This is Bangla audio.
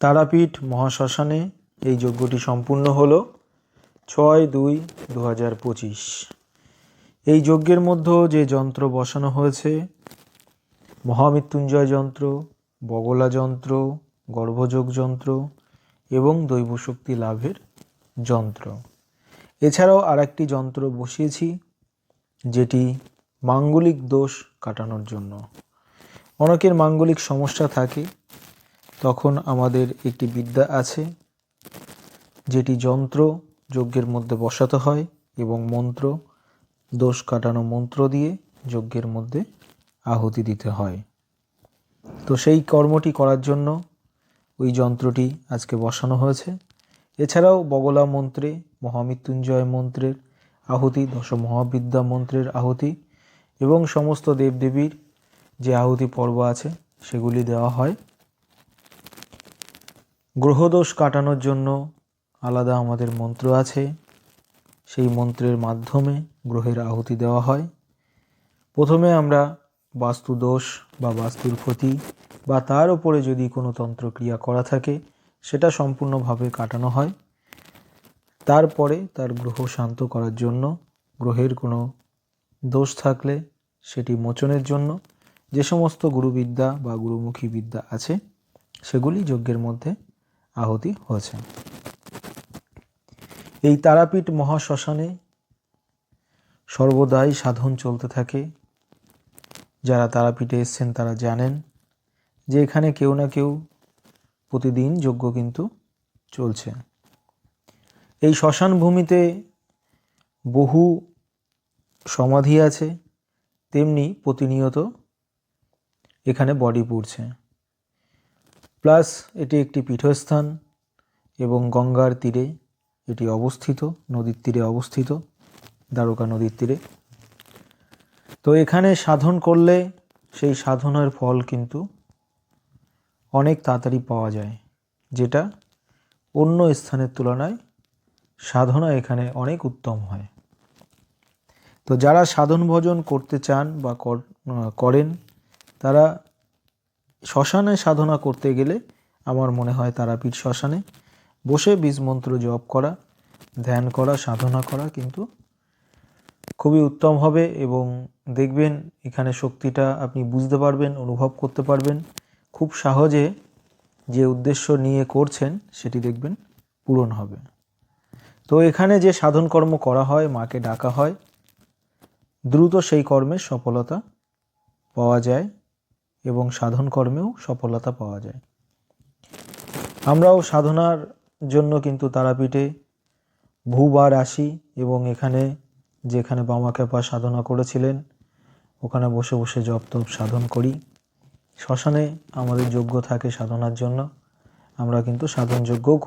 তারাপীঠ মহাশ্মশানে এই যজ্ঞটি সম্পূর্ণ হল ছয় দুই দু হাজার পঁচিশ। এই যজ্ঞের মধ্যে যে যন্ত্র বসানো হয়েছে, মহামৃত্যুঞ্জয় যন্ত্র, বগলা যন্ত্র, গর্ভযোগ যন্ত্র এবং দৈব শক্তি লাভের যন্ত্র। এছাড়াও আরেকটি যন্ত্র বসিয়েছি, যেটি মাঙ্গলিক দোষ কাটানোর জন্য। অনেকের মাঙ্গলিক সমস্যা থাকে তখন আমাদের একটি বিদ্যা আছে, যেটি যন্ত্র যজ্ঞের মধ্যে বসাতে হয় এবং মন্ত্র, দোষ কাটানো মন্ত্র দিয়ে যজ্ঞের মধ্যে আহুতি দিতে হয়। তো সেই কর্মটি করার জন্য ওই যন্ত্রটি আজকে বসানো হয়েছে। এছাড়াও বগলা মন্ত্রে, মহামৃত্যুঞ্জয় মন্ত্রের আহুতি দশ মহাবিদ্যা মন্ত্রের আহুতি এবং সমস্ত দেবদেবীর যে আহুতি পর্ব আছে, সেগুলি দেওয়া হয়। গ্রহদোষ কাটানোর জন্য আলাদা আমাদের মন্ত্র আছে। সেই মন্ত্রের মাধ্যমে গ্রহের আহুতি দেওয়া হয়। প্রথমে আমরা বাস্তু দোষ বা বাস্তুর ক্ষতি বা তার উপরে যদি কোনো তন্ত্রক্রিয়া করা থাকে, সেটা সম্পূর্ণভাবে কাটানো হয়। তারপরে তার গ্রহ শান্ত করার জন্য গ্রহের কোনো দোষ থাকলে সেটি মোচনের জন্য যে সমস্ত গুরুবিদ্যা বা গুরুমুখী বিদ্যা আছে, সেগুলি যজ্ঞের মধ্যে আহুতি হয়েছে এই তারাপীঠ মহাশ্মশানে সর্বদাই সাধন চলতে থাকে। যারা তারাপীঠে এসছেন তারা জানেন যে এখানে কেউ না কেউ প্রতিদিন যজ্ঞ কিন্তু চলছে। এই শ্মশান ভূমিতে বহু সমাধি আছে, তেমনি প্রতিনিয়ত এখানে বডি পুড়ছে। প্লাস এটি একটি পীঠস্থান এবং গঙ্গার তীরে এটি অবস্থিত, নদীর তীরে অবস্থিত, দ্বারকা নদীর তীরে। তো এখানে সাধন করলে সেই সাধনার ফল কিন্তু অনেক তাড়াতাড়ি পাওয়া যায়, যেটা অন্য স্থানের তুলনায় সাধনা এখানে অনেক উত্তম হয়। তো যারা সাধন ভজন করতে চান বা কর- করেন, তারা শ্মশানে সাধনা করতে গেলে আমার মনে হয় তারাপীঠ শ্মশানে। বসে বীজ মন্ত্র জপ করা, ধ্যান করা, সাধনা করা কিন্তু খুবই উত্তম হবে এবং দেখবেন এখানে শক্তিটা আপনি বুঝতে পারবেন, অনুভব করতে পারবেন। খুব সহজে যে উদ্দেশ্য নিয়ে করছেন সেটি দেখবেন পূরণ হবে। তো এখানে যে সাধন কর্ম করা হয়, মাকে ডাকা হয়, দ্রুত সেই কর্মের সফলতা পাওয়া যায়। এবং সাধন কর্মেও সফলতা পাওয়া যায়। আমরাও সাধনার জন্য কিন্তু তারাপীঠে ভূবার আসি এবং এখানে যেখানে বামাখ্যাপা সাধনা করেছিলেন, ওখানে বসে বসে জপ তপ সাধন করি। শ্মশানে আমাদের যোগ্য থাকে সাধনার জন্য, আমরা কিন্তু সাধন করি।